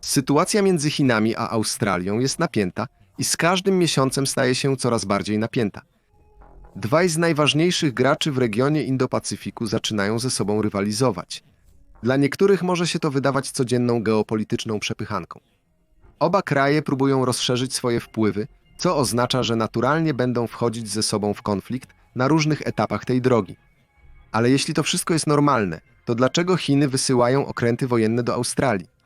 Sytuacja między Chinami a Australią jest napięta i z każdym miesiącem staje się coraz bardziej napięta. Dwaj z najważniejszych graczy w regionie Indo-Pacyfiku zaczynają ze sobą rywalizować. Dla niektórych może się to wydawać codzienną geopolityczną przepychanką. Oba kraje próbują rozszerzyć swoje wpływy, co oznacza, że naturalnie będą wchodzić ze sobą w konflikt na różnych etapach tej drogi. Ale jeśli to wszystko jest normalne, to dlaczego Chiny wysyłają okręty wojenne do Australii?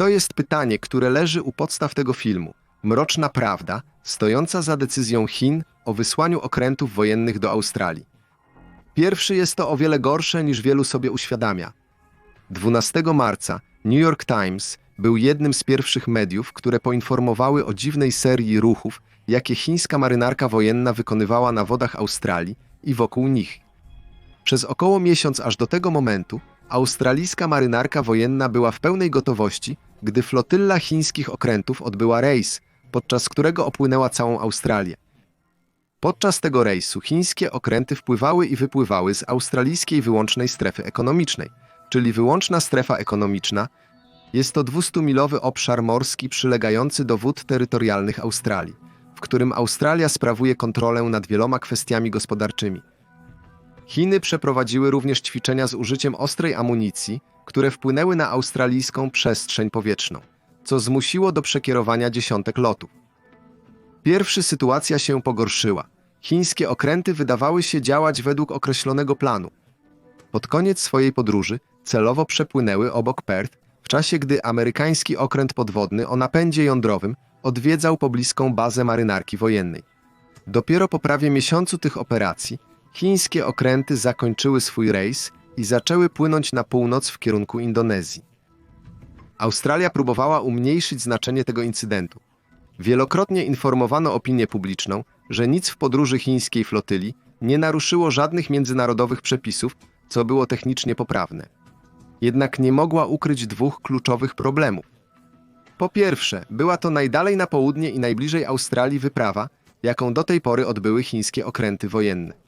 To jest pytanie, które leży u podstaw tego filmu. Mroczna prawda, stojąca za decyzją Chin o wysłaniu okrętów wojennych do Australii. Pierwszy jest to o wiele gorsze niż wielu sobie uświadamia. 12 marca New York Times był jednym z pierwszych mediów, które poinformowały o dziwnej serii ruchów, jakie chińska marynarka wojenna wykonywała na wodach Australii i wokół nich. Przez około miesiąc aż do tego momentu australijska marynarka wojenna była w pełnej gotowości, gdy flotylla chińskich okrętów odbyła rejs, podczas którego opłynęła całą Australię. Podczas tego rejsu chińskie okręty wpływały i wypływały z australijskiej wyłącznej strefy ekonomicznej, czyli wyłączna strefa ekonomiczna jest to 200-milowy obszar morski przylegający do wód terytorialnych Australii, w którym Australia sprawuje kontrolę nad wieloma kwestiami gospodarczymi. Chiny przeprowadziły również ćwiczenia z użyciem ostrej amunicji, które wpłynęły na australijską przestrzeń powietrzną, co zmusiło do przekierowania dziesiątek lotów. Pierwszy sytuacja się pogorszyła. Chińskie okręty wydawały się działać według określonego planu. Pod koniec swojej podróży celowo przepłynęły obok Perth, w czasie gdy amerykański okręt podwodny o napędzie jądrowym odwiedzał pobliską bazę marynarki wojennej. Dopiero po prawie miesiącu tych operacji chińskie okręty zakończyły swój rejs i zaczęły płynąć na północ w kierunku Indonezji. Australia próbowała umniejszyć znaczenie tego incydentu. Wielokrotnie informowano opinię publiczną, że nic w podróży chińskiej flotyli nie naruszyło żadnych międzynarodowych przepisów, co było technicznie poprawne. Jednak nie mogła ukryć dwóch kluczowych problemów. Po pierwsze, była to najdalej na południe i najbliżej Australii wyprawa, jaką do tej pory odbyły chińskie okręty wojenne.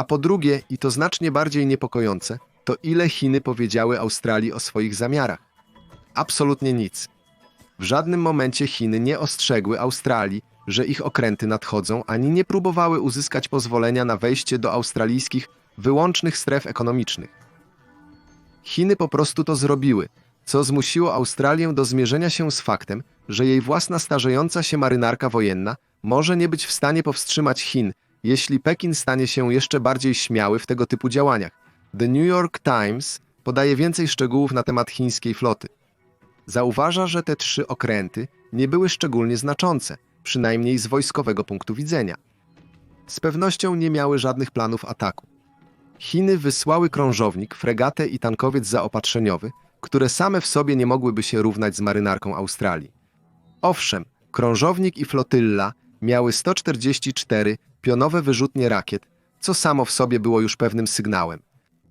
A po drugie, i to znacznie bardziej niepokojące, to ile Chiny powiedziały Australii o swoich zamiarach. Absolutnie nic. W żadnym momencie Chiny nie ostrzegły Australii, że ich okręty nadchodzą, ani nie próbowały uzyskać pozwolenia na wejście do australijskich wyłącznych stref ekonomicznych. Chiny po prostu to zrobiły, co zmusiło Australię do zmierzenia się z faktem, że jej własna starzejąca się marynarka wojenna może nie być w stanie powstrzymać Chin, jeśli Pekin stanie się jeszcze bardziej śmiały w tego typu działaniach. The New York Times podaje więcej szczegółów na temat chińskiej floty. Zauważa, że te trzy okręty nie były szczególnie znaczące, przynajmniej z wojskowego punktu widzenia. Z pewnością nie miały żadnych planów ataku. Chiny wysłały krążownik, fregatę i tankowiec zaopatrzeniowy, które same w sobie nie mogłyby się równać z marynarką Australii. Owszem, krążownik i flotylla miały 144 pionowe wyrzutnie rakiet, co samo w sobie było już pewnym sygnałem.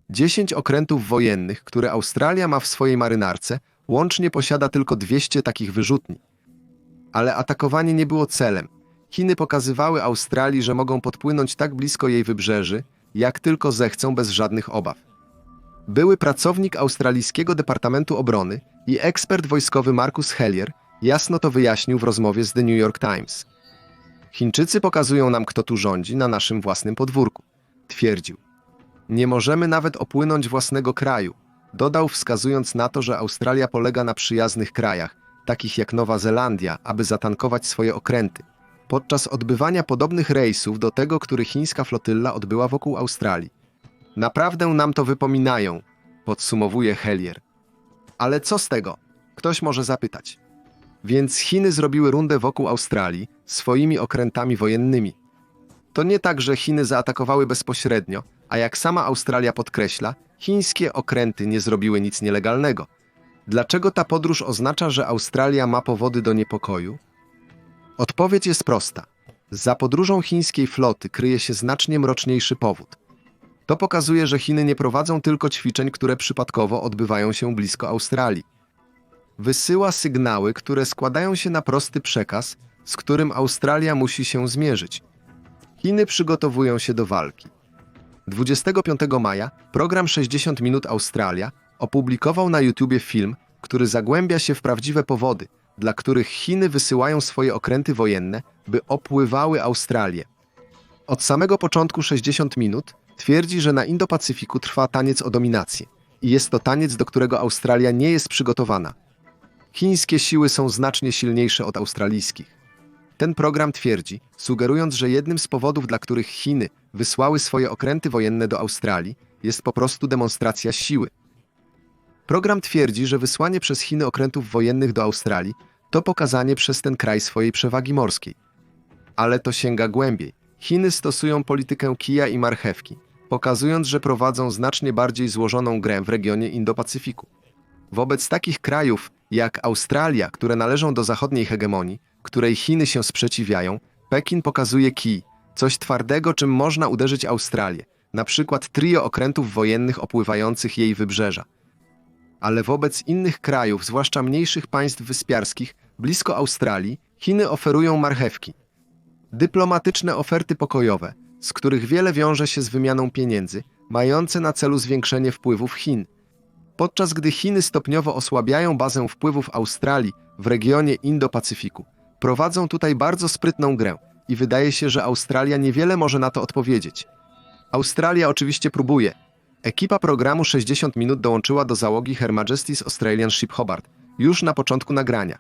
10 okrętów wojennych, które Australia ma w swojej marynarce, łącznie posiada tylko 200 takich wyrzutni. Ale atakowanie nie było celem. Chiny pokazywały Australii, że mogą podpłynąć tak blisko jej wybrzeży, jak tylko zechcą bez żadnych obaw. Były pracownik australijskiego Departamentu Obrony i ekspert wojskowy Marcus Hellier jasno to wyjaśnił w rozmowie z The New York Times. Chińczycy pokazują nam, kto tu rządzi na naszym własnym podwórku, twierdził. Nie możemy nawet opłynąć własnego kraju, dodał wskazując na to, że Australia polega na przyjaznych krajach, takich jak Nowa Zelandia, aby zatankować swoje okręty. Podczas odbywania podobnych rejsów do tego, który chińska flotylla odbyła wokół Australii. Naprawdę nam to wypominają, podsumowuje Hellier. Ale co z tego? Ktoś może zapytać. Więc Chiny zrobiły rundę wokół Australii swoimi okrętami wojennymi. To nie tak, że Chiny zaatakowały bezpośrednio, a jak sama Australia podkreśla, chińskie okręty nie zrobiły nic nielegalnego. Dlaczego ta podróż oznacza, że Australia ma powody do niepokoju? Odpowiedź jest prosta. Za podróżą chińskiej floty kryje się znacznie mroczniejszy powód. To pokazuje, że Chiny nie prowadzą tylko ćwiczeń, które przypadkowo odbywają się blisko Australii. Wysyła sygnały, które składają się na prosty przekaz, z którym Australia musi się zmierzyć. Chiny przygotowują się do walki. 25 maja program 60 minut Australia opublikował na YouTubie film który zagłębia się w prawdziwe powody, dla których Chiny wysyłają swoje okręty wojenne, by opływały Australię. Od samego początku 60 minut twierdzi, że na Indo-Pacyfiku trwa taniec o dominację i jest to taniec, do którego Australia nie jest przygotowana. Chińskie siły są znacznie silniejsze od australijskich. Ten program twierdzi, sugerując, że jednym z powodów, dla których Chiny wysłały swoje okręty wojenne do Australii, jest po prostu demonstracja siły. Program twierdzi, że wysłanie przez Chiny okrętów wojennych do Australii to pokazanie przez ten kraj swojej przewagi morskiej. Ale to sięga głębiej. Chiny stosują politykę kija i marchewki, pokazując, że prowadzą znacznie bardziej złożoną grę w regionie Indo-Pacyfiku. Wobec takich krajów jak Australia, które należą do zachodniej hegemonii, której Chiny się sprzeciwiają, Pekin pokazuje kij, coś twardego, czym można uderzyć Australię, na przykład trio okrętów wojennych opływających jej wybrzeża. Ale wobec innych krajów, zwłaszcza mniejszych państw wyspiarskich, blisko Australii, Chiny oferują marchewki. Dyplomatyczne oferty pokojowe, z których wiele wiąże się z wymianą pieniędzy, mające na celu zwiększenie wpływów Chin. Podczas gdy Chiny stopniowo osłabiają bazę wpływów Australii w regionie Indo-Pacyfiku, prowadzą tutaj bardzo sprytną grę i wydaje się, że Australia niewiele może na to odpowiedzieć. Australia oczywiście próbuje. Ekipa programu 60 minut dołączyła do załogi Her Majesty's Australian Ship Hobart już na początku nagrania.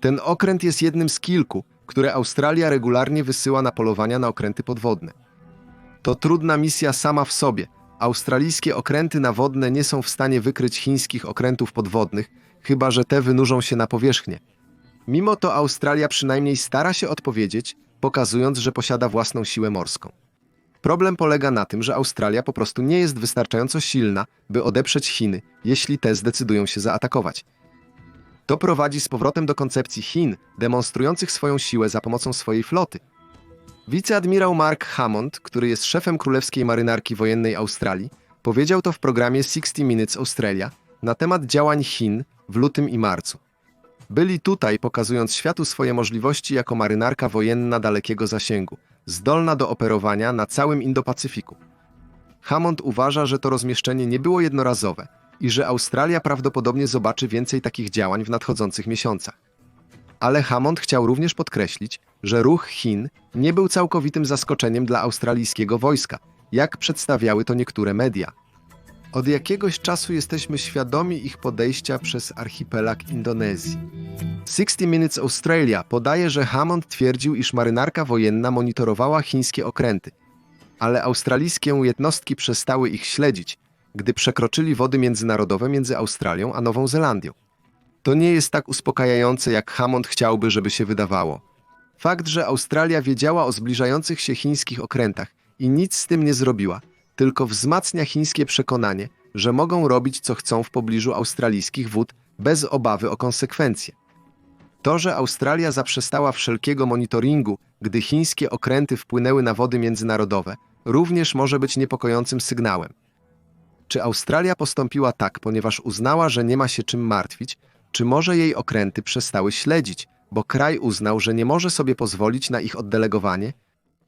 Ten okręt jest jednym z kilku, które Australia regularnie wysyła na polowania na okręty podwodne. To trudna misja sama w sobie. Australijskie okręty nawodne nie są w stanie wykryć chińskich okrętów podwodnych, chyba że te wynurzą się na powierzchnię. Mimo to Australia przynajmniej stara się odpowiedzieć, pokazując, że posiada własną siłę morską. Problem polega na tym, że Australia po prostu nie jest wystarczająco silna, by odeprzeć Chiny, jeśli te zdecydują się zaatakować. To prowadzi z powrotem do koncepcji Chin, demonstrujących swoją siłę za pomocą swojej floty. Wiceadmirał Mark Hammond, który jest szefem Królewskiej Marynarki Wojennej Australii, powiedział to w programie 60 Minutes Australia na temat działań Chin w lutym i marcu. Byli tutaj, pokazując światu swoje możliwości jako marynarka wojenna dalekiego zasięgu, zdolna do operowania na całym Indo-Pacyfiku. Hammond uważa, że to rozmieszczenie nie było jednorazowe i że Australia prawdopodobnie zobaczy więcej takich działań w nadchodzących miesiącach. Ale Hammond chciał również podkreślić, że ruch Chin nie był całkowitym zaskoczeniem dla australijskiego wojska, jak przedstawiały to niektóre media. Od jakiegoś czasu jesteśmy świadomi ich podejścia przez archipelag Indonezji. 60 Minutes Australia podaje, że Hammond twierdził, iż marynarka wojenna monitorowała chińskie okręty, ale australijskie jednostki przestały ich śledzić, gdy przekroczyli wody międzynarodowe między Australią a Nową Zelandią. To nie jest tak uspokajające, jak Hammond chciałby, żeby się wydawało. Fakt, że Australia wiedziała o zbliżających się chińskich okrętach i nic z tym nie zrobiła, tylko wzmacnia chińskie przekonanie, że mogą robić co chcą w pobliżu australijskich wód bez obawy o konsekwencje. To, że Australia zaprzestała wszelkiego monitoringu, gdy chińskie okręty wpłynęły na wody międzynarodowe, również może być niepokojącym sygnałem. Czy Australia postąpiła tak, ponieważ uznała, że nie ma się czym martwić, czy może jej okręty przestały śledzić, bo kraj uznał, że nie może sobie pozwolić na ich oddelegowanie?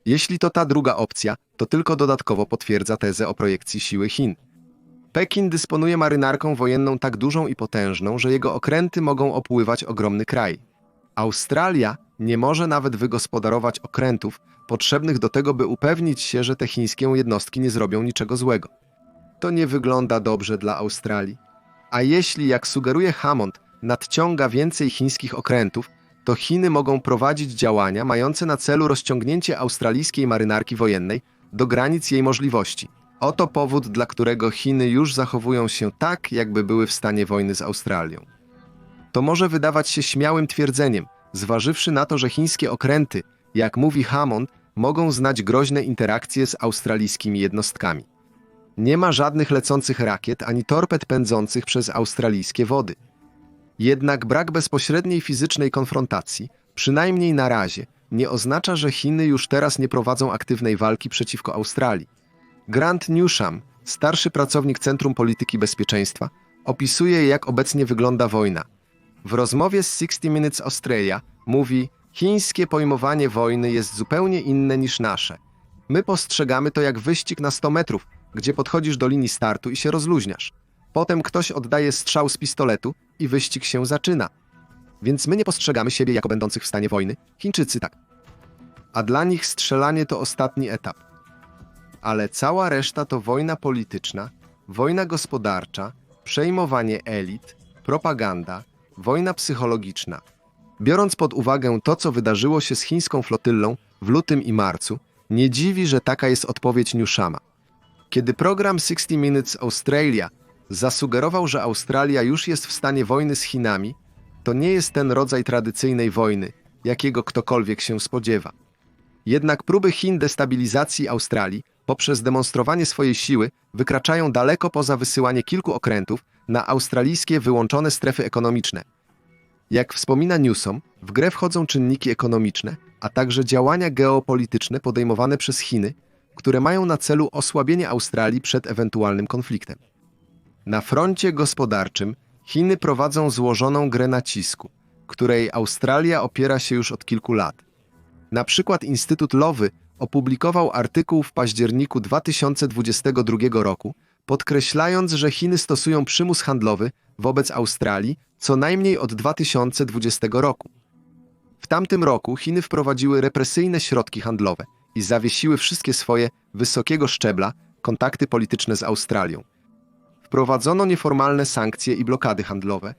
Jeśli to ta druga opcja, to tylko dodatkowo potwierdza tezę o projekcji siły Chin. Pekin dysponuje marynarką wojenną tak dużą i potężną, że jego okręty mogą opływać ogromny kraj. Australia nie może nawet wygospodarować okrętów potrzebnych do tego, by upewnić się, że te chińskie jednostki nie zrobią niczego złego. To nie wygląda dobrze dla Australii. A jeśli, jak sugeruje Hammond, nadciąga więcej chińskich okrętów, to Chiny mogą prowadzić działania mające na celu rozciągnięcie australijskiej marynarki wojennej do granic jej możliwości. Oto powód, dla którego Chiny już zachowują się tak, jakby były w stanie wojny z Australią. To może wydawać się śmiałym twierdzeniem, zważywszy na to, że chińskie okręty, jak mówi Hammond, mogą znać groźne interakcje z australijskimi jednostkami. Nie ma żadnych lecących rakiet ani torped pędzących przez australijskie wody. Jednak brak bezpośredniej fizycznej konfrontacji, przynajmniej na razie, nie oznacza, że Chiny już teraz nie prowadzą aktywnej walki przeciwko Australii. Grant Newsham, starszy pracownik Centrum Polityki Bezpieczeństwa, opisuje, jak obecnie wygląda wojna. W rozmowie z 60 Minutes Australia mówi: Chińskie pojmowanie wojny jest zupełnie inne niż nasze. My postrzegamy to jak wyścig na 100 metrów, gdzie podchodzisz do linii startu i się rozluźniasz. Potem ktoś oddaje strzał z pistoletu i wyścig się zaczyna. Więc my nie postrzegamy siebie jako będących w stanie wojny, Chińczycy tak. A dla nich strzelanie to ostatni etap. Ale cała reszta to wojna polityczna, wojna gospodarcza, przejmowanie elit, propaganda, wojna psychologiczna. Biorąc pod uwagę to, co wydarzyło się z chińską flotyllą w lutym i marcu, nie dziwi, że taka jest odpowiedź Newshama. Kiedy program 60 Minutes Australia zasugerował, że Australia już jest w stanie wojny z Chinami, to nie jest ten rodzaj tradycyjnej wojny, jakiego ktokolwiek się spodziewa. Jednak próby Chin destabilizacji Australii poprzez demonstrowanie swojej siły wykraczają daleko poza wysyłanie kilku okrętów na australijskie wyłączone strefy ekonomiczne. Jak wspomina Newsom, w grę wchodzą czynniki ekonomiczne, a także działania geopolityczne podejmowane przez Chiny, które mają na celu osłabienie Australii przed ewentualnym konfliktem. Na froncie gospodarczym Chiny prowadzą złożoną grę nacisku, której Australia opiera się już od kilku lat. Na przykład Instytut Lowy opublikował artykuł w październiku 2022 roku, podkreślając, że Chiny stosują przymus handlowy wobec Australii co najmniej od 2020 roku. W tamtym roku Chiny wprowadziły represyjne środki handlowe i zawiesiły wszystkie swoje wysokiego szczebla kontakty polityczne z Australią. Wprowadzono nieformalne sankcje i blokady handlowe.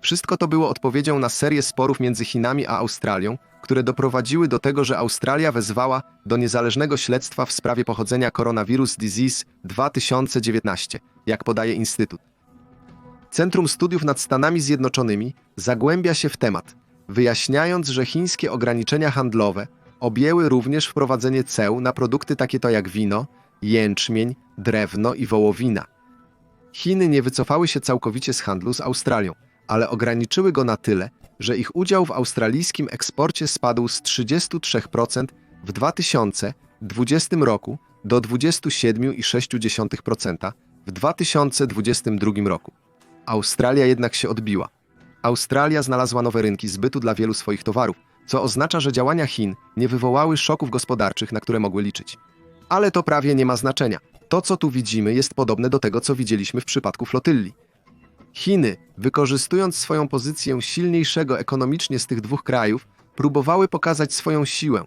Wszystko to było odpowiedzią na serię sporów między Chinami a Australią, które doprowadziły do tego, że Australia wezwała do niezależnego śledztwa w sprawie pochodzenia Coronavirus Disease 2019, jak podaje Instytut. Centrum Studiów nad Stanami Zjednoczonymi zagłębia się w temat, wyjaśniając, że chińskie ograniczenia handlowe objęły również wprowadzenie ceł na produkty takie to jak wino, jęczmień, drewno i wołowina. Chiny nie wycofały się całkowicie z handlu z Australią, ale ograniczyły go na tyle, że ich udział w australijskim eksporcie spadł z 33% w 2020 roku do 27,6% w 2022 roku. Australia jednak się odbiła. Australia znalazła nowe rynki zbytu dla wielu swoich towarów, co oznacza, że działania Chin nie wywołały szoków gospodarczych, na które mogły liczyć. Ale to prawie nie ma znaczenia. To, co tu widzimy, jest podobne do tego, co widzieliśmy w przypadku flotylli. Chiny, wykorzystując swoją pozycję silniejszego ekonomicznie z tych dwóch krajów, próbowały pokazać swoją siłę.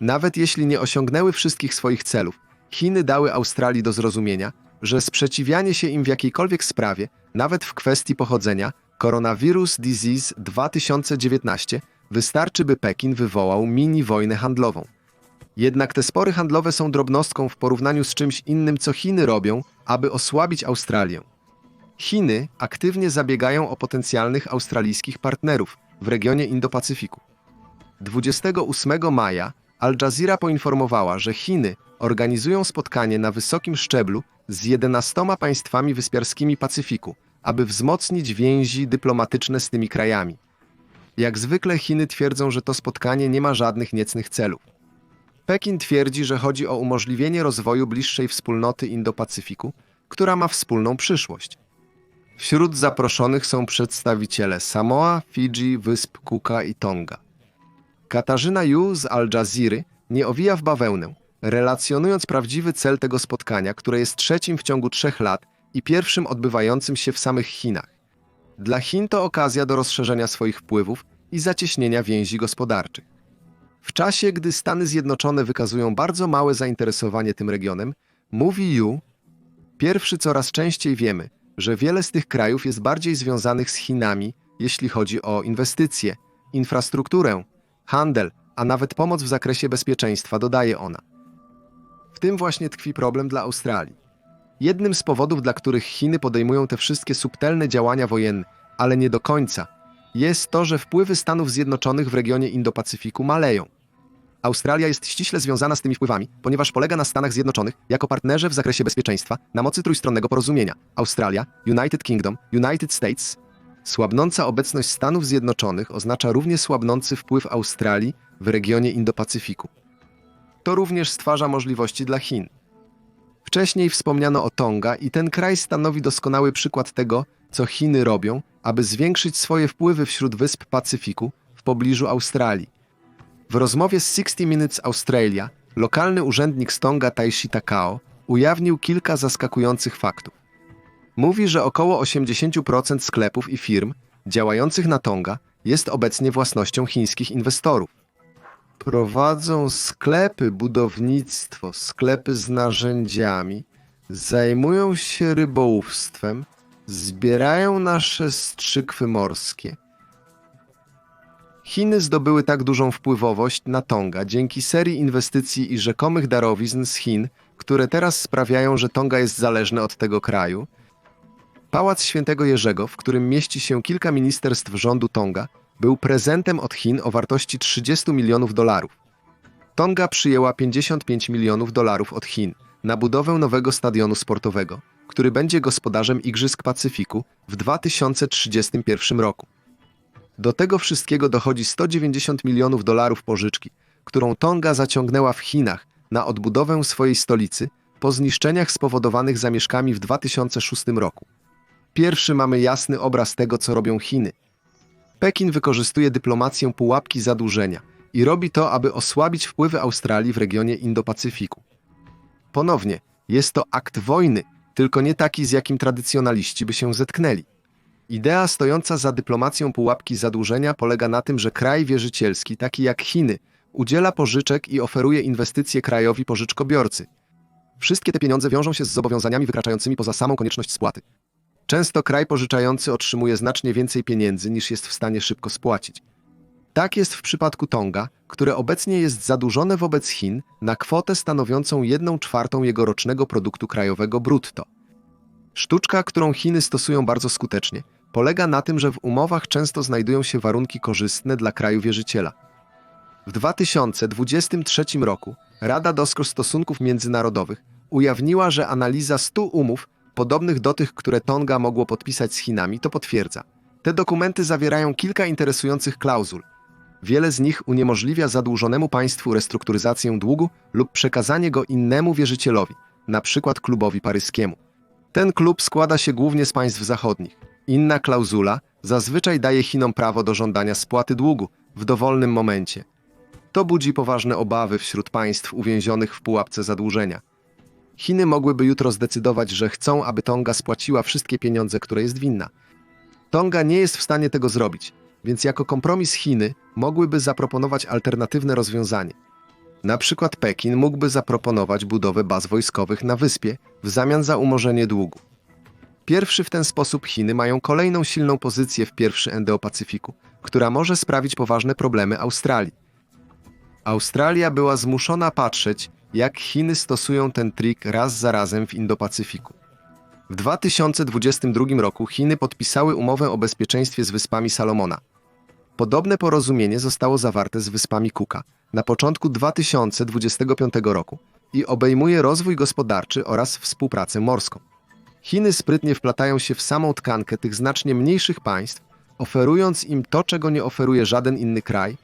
Nawet jeśli nie osiągnęły wszystkich swoich celów, Chiny dały Australii do zrozumienia, że sprzeciwianie się im w jakiejkolwiek sprawie, nawet w kwestii pochodzenia, Coronavirus Disease 2019, wystarczy, by Pekin wywołał mini wojnę handlową. Jednak te spory handlowe są drobnostką w porównaniu z czymś innym, co Chiny robią, aby osłabić Australię. Chiny aktywnie zabiegają o potencjalnych australijskich partnerów w regionie Indo-Pacyfiku. 28 maja Al Jazeera poinformowała, że Chiny organizują spotkanie na wysokim szczeblu z 11 państwami wyspiarskimi Pacyfiku, aby wzmocnić więzi dyplomatyczne z tymi krajami. Jak zwykle Chiny twierdzą, że to spotkanie nie ma żadnych niecnych celów. Pekin twierdzi, że chodzi o umożliwienie rozwoju bliższej wspólnoty Indo-Pacyfiku, która ma wspólną przyszłość. Wśród zaproszonych są przedstawiciele Samoa, Fidżi, Wysp Cooka i Tonga. Katarzyna Yu z Al Jazeera nie owija w bawełnę, relacjonując prawdziwy cel tego spotkania, które jest trzecim w ciągu trzech lat i pierwszym odbywającym się w samych Chinach. Dla Chin to okazja do rozszerzenia swoich wpływów i zacieśnienia więzi gospodarczych. W czasie, gdy Stany Zjednoczone wykazują bardzo małe zainteresowanie tym regionem, mówi Yu, pierwszy coraz częściej wiemy, że wiele z tych krajów jest bardziej związanych z Chinami, jeśli chodzi o inwestycje, infrastrukturę, handel, a nawet pomoc w zakresie bezpieczeństwa, dodaje ona. W tym właśnie tkwi problem dla Australii. Jednym z powodów, dla których Chiny podejmują te wszystkie subtelne działania wojenne, ale nie do końca, jest to, że wpływy Stanów Zjednoczonych w regionie Indo-Pacyfiku maleją. Australia jest ściśle związana z tymi wpływami, ponieważ polega na Stanach Zjednoczonych jako partnerze w zakresie bezpieczeństwa na mocy trójstronnego porozumienia Australia, United Kingdom, United States. Słabnąca obecność Stanów Zjednoczonych oznacza równie słabnący wpływ Australii w regionie Indo-Pacyfiku. To również stwarza możliwości dla Chin. Wcześniej wspomniano o Tonga i ten kraj stanowi doskonały przykład tego, co Chiny robią, aby zwiększyć swoje wpływy wśród wysp Pacyfiku w pobliżu Australii. W rozmowie z 60 Minutes Australia lokalny urzędnik z Tonga Taishi Takao ujawnił kilka zaskakujących faktów. mówi, że około 80% sklepów i firm działających na Tonga jest obecnie własnością chińskich inwestorów. Prowadzą sklepy, budownictwo, sklepy z narzędziami, zajmują się rybołówstwem, zbierają nasze strzykwy morskie. Chiny zdobyły tak dużą wpływowość na Tonga dzięki serii inwestycji i rzekomych darowizn z Chin, które teraz sprawiają, że Tonga jest zależne od tego kraju. Pałac Świętego Jerzego, w którym mieści się kilka ministerstw rządu Tonga, był prezentem od Chin o wartości 30 milionów dolarów. Tonga przyjęła 55 milionów dolarów od Chin na budowę nowego stadionu sportowego, który będzie gospodarzem Igrzysk Pacyfiku w 2031 roku. Do tego wszystkiego dochodzi 190 milionów dolarów pożyczki, którą Tonga zaciągnęła w Chinach na odbudowę swojej stolicy po zniszczeniach spowodowanych zamieszkami w 2006 roku. Pierwszy mamy jasny obraz tego, co robią Chiny. Pekin wykorzystuje dyplomację pułapki zadłużenia i robi to, aby osłabić wpływy Australii w regionie Indo-Pacyfiku. Ponownie, jest to akt wojny, tylko nie taki, z jakim tradycjonaliści by się zetknęli. Idea stojąca za dyplomacją pułapki zadłużenia polega na tym, że kraj wierzycielski, taki jak Chiny, udziela pożyczek i oferuje inwestycje krajowi pożyczkobiorcy. Wszystkie te pieniądze wiążą się z zobowiązaniami wykraczającymi poza samą konieczność spłaty. Często kraj pożyczający otrzymuje znacznie więcej pieniędzy niż jest w stanie szybko spłacić. Tak jest w przypadku Tonga, które obecnie jest zadłużone wobec Chin na kwotę stanowiącą 1 czwartą jego rocznego produktu krajowego brutto. Sztuczka, którą Chiny stosują bardzo skutecznie, polega na tym, że w umowach często znajdują się warunki korzystne dla kraju wierzyciela. W 2023 roku Rada do Stosunków Międzynarodowych ujawniła, że analiza 100 umów, podobnych do tych, które Tonga mogło podpisać z Chinami, to potwierdza. Te dokumenty zawierają kilka interesujących klauzul. Wiele z nich uniemożliwia zadłużonemu państwu restrukturyzację długu lub przekazanie go innemu wierzycielowi, przykład klubowi paryskiemu. Ten klub składa się głównie z państw zachodnich. Inna klauzula zazwyczaj daje Chinom prawo do żądania spłaty długu w dowolnym momencie. To budzi poważne obawy wśród państw uwięzionych w pułapce zadłużenia. Chiny mogłyby jutro zdecydować, że chcą, aby Tonga spłaciła wszystkie pieniądze, które jest winna. Tonga nie jest w stanie tego zrobić, więc jako kompromis Chiny mogłyby zaproponować alternatywne rozwiązanie. Na przykład Pekin mógłby zaproponować budowę baz wojskowych na wyspie w zamian za umorzenie długu. Pierwszy w ten sposób Chiny mają kolejną silną pozycję w pierwszy Endeopacyfiku, która może sprawić poważne problemy Australii. Australia była zmuszona patrzeć, jak Chiny stosują ten trik raz za razem w Indo-Pacyfiku. W 2022 roku Chiny podpisały umowę o bezpieczeństwie z Wyspami Salomona. Podobne porozumienie zostało zawarte z Wyspami Cooka na początku 2025 roku i obejmuje rozwój gospodarczy oraz współpracę morską. Chiny sprytnie wplatają się w samą tkankę tych znacznie mniejszych państw, oferując im to, czego nie oferuje żaden inny kraj.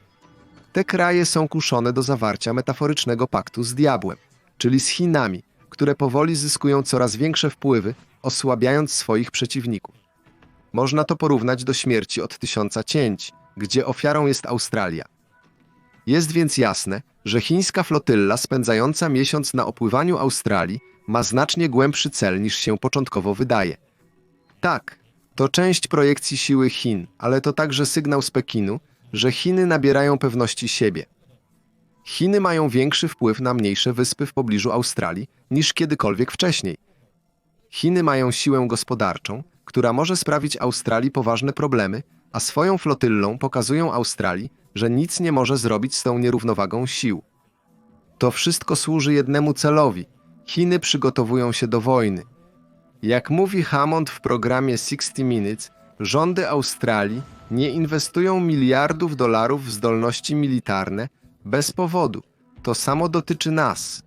Te kraje są kuszone do zawarcia metaforycznego paktu z diabłem, czyli z Chinami, które powoli zyskują coraz większe wpływy, osłabiając swoich przeciwników. Można to porównać do śmierci od tysiąca cięć, gdzie ofiarą jest Australia. Jest więc jasne, że chińska flotylla spędzająca miesiąc na opływaniu Australii ma znacznie głębszy cel niż się początkowo wydaje. Tak, to część projekcji siły Chin, ale to także sygnał z Pekinu, że Chiny nabierają pewności siebie. Chiny mają większy wpływ na mniejsze wyspy w pobliżu Australii niż kiedykolwiek wcześniej. Chiny mają siłę gospodarczą, która może sprawić Australii poważne problemy, a swoją flotyllą pokazują Australii, że nic nie może zrobić z tą nierównowagą sił. To wszystko służy jednemu celowi – Chiny przygotowują się do wojny. Jak mówi Hammond w programie 60 Minutes, rządy Australii nie inwestują miliardów dolarów w zdolności militarne bez powodu. To samo dotyczy nas.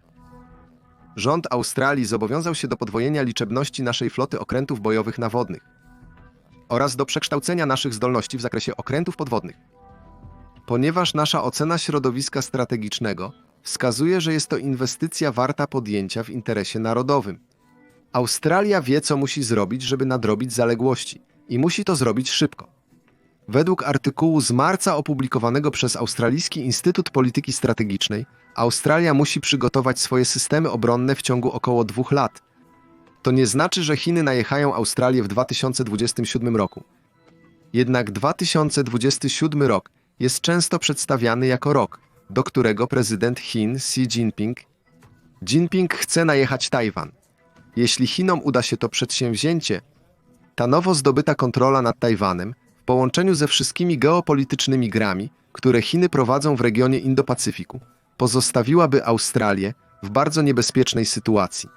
Rząd Australii zobowiązał się do podwojenia liczebności naszej floty okrętów bojowych nawodnych oraz do przekształcenia naszych zdolności w zakresie okrętów podwodnych. Ponieważ nasza ocena środowiska strategicznego wskazuje, że jest to inwestycja warta podjęcia w interesie narodowym. Australia wie, co musi zrobić, żeby nadrobić zaległości i musi to zrobić szybko. Według artykułu z marca opublikowanego przez Australijski Instytut Polityki Strategicznej, Australia musi przygotować swoje systemy obronne w ciągu około dwóch lat. to nie znaczy, że Chiny najechają Australię w 2027 roku. Jednak 2027 rok jest często przedstawiany jako rok, do którego prezydent Chin Xi Jinping Jinping chce najechać Tajwan. Jeśli Chinom uda się to przedsięwzięcie, ta nowo zdobyta kontrola nad Tajwanem połączeniu ze wszystkimi geopolitycznymi grami, które Chiny prowadzą w regionie Indo-Pacyfiku, pozostawiłaby Australię w bardzo niebezpiecznej sytuacji.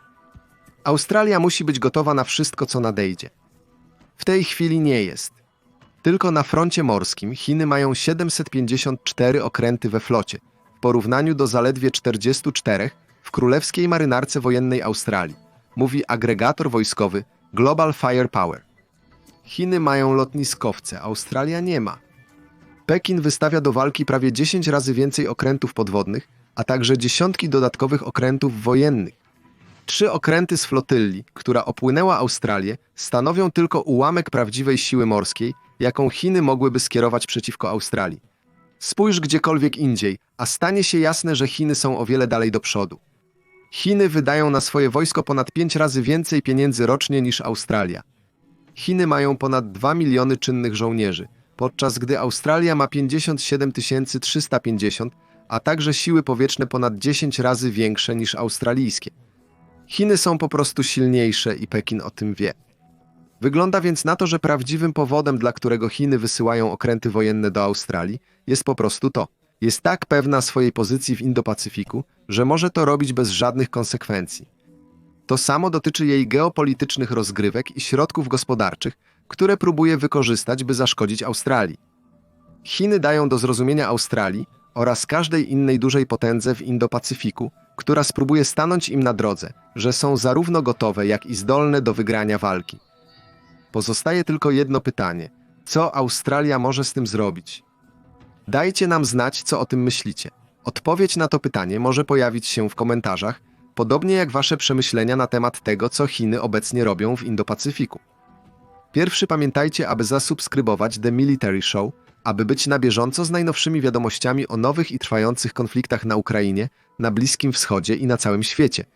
Australia musi być gotowa na wszystko, co nadejdzie. W tej chwili nie jest. Tylko na froncie morskim Chiny mają 754 okręty we flocie, w porównaniu do zaledwie 44 w Królewskiej Marynarce Wojennej Australii, mówi agregator wojskowy Global Firepower. Chiny mają lotniskowce, Australia nie ma. Pekin wystawia do walki prawie 10 razy więcej okrętów podwodnych, a także dziesiątki dodatkowych okrętów wojennych. Trzy okręty z flotylli, która opłynęła Australię, stanowią tylko ułamek prawdziwej siły morskiej, jaką Chiny mogłyby skierować przeciwko Australii. Spójrz gdziekolwiek indziej, a stanie się jasne, że Chiny są o wiele dalej do przodu. Chiny wydają na swoje wojsko ponad 5 razy więcej pieniędzy rocznie niż Australia. Chiny mają ponad 2 miliony czynnych żołnierzy, podczas gdy Australia ma 57 350, a także siły powietrzne ponad 10 razy większe niż australijskie. Chiny są po prostu silniejsze i Pekin o tym wie. Wygląda więc na to, że prawdziwym powodem, dla którego Chiny wysyłają okręty wojenne do Australii, jest po prostu to. Jest tak pewna swojej pozycji w Indo-Pacyfiku, że może to robić bez żadnych konsekwencji. To samo dotyczy jej geopolitycznych rozgrywek i środków gospodarczych, które próbuje wykorzystać, by zaszkodzić Australii. Chiny dają do zrozumienia Australii oraz każdej innej dużej potędze w Indo-Pacyfiku, która spróbuje stanąć im na drodze, że są zarówno gotowe, jak i zdolne do wygrania walki. Pozostaje tylko jedno pytanie: co Australia może z tym zrobić? Dajcie nam znać, co o tym myślicie. Odpowiedź na to pytanie może pojawić się w komentarzach, podobnie jak wasze przemyślenia na temat tego, co Chiny obecnie robią w Indo-Pacyfiku. Pierwszy pamiętajcie, aby zasubskrybować The Military Show, aby być na bieżąco z najnowszymi wiadomościami o nowych i trwających konfliktach na Ukrainie, na Bliskim Wschodzie i na całym świecie –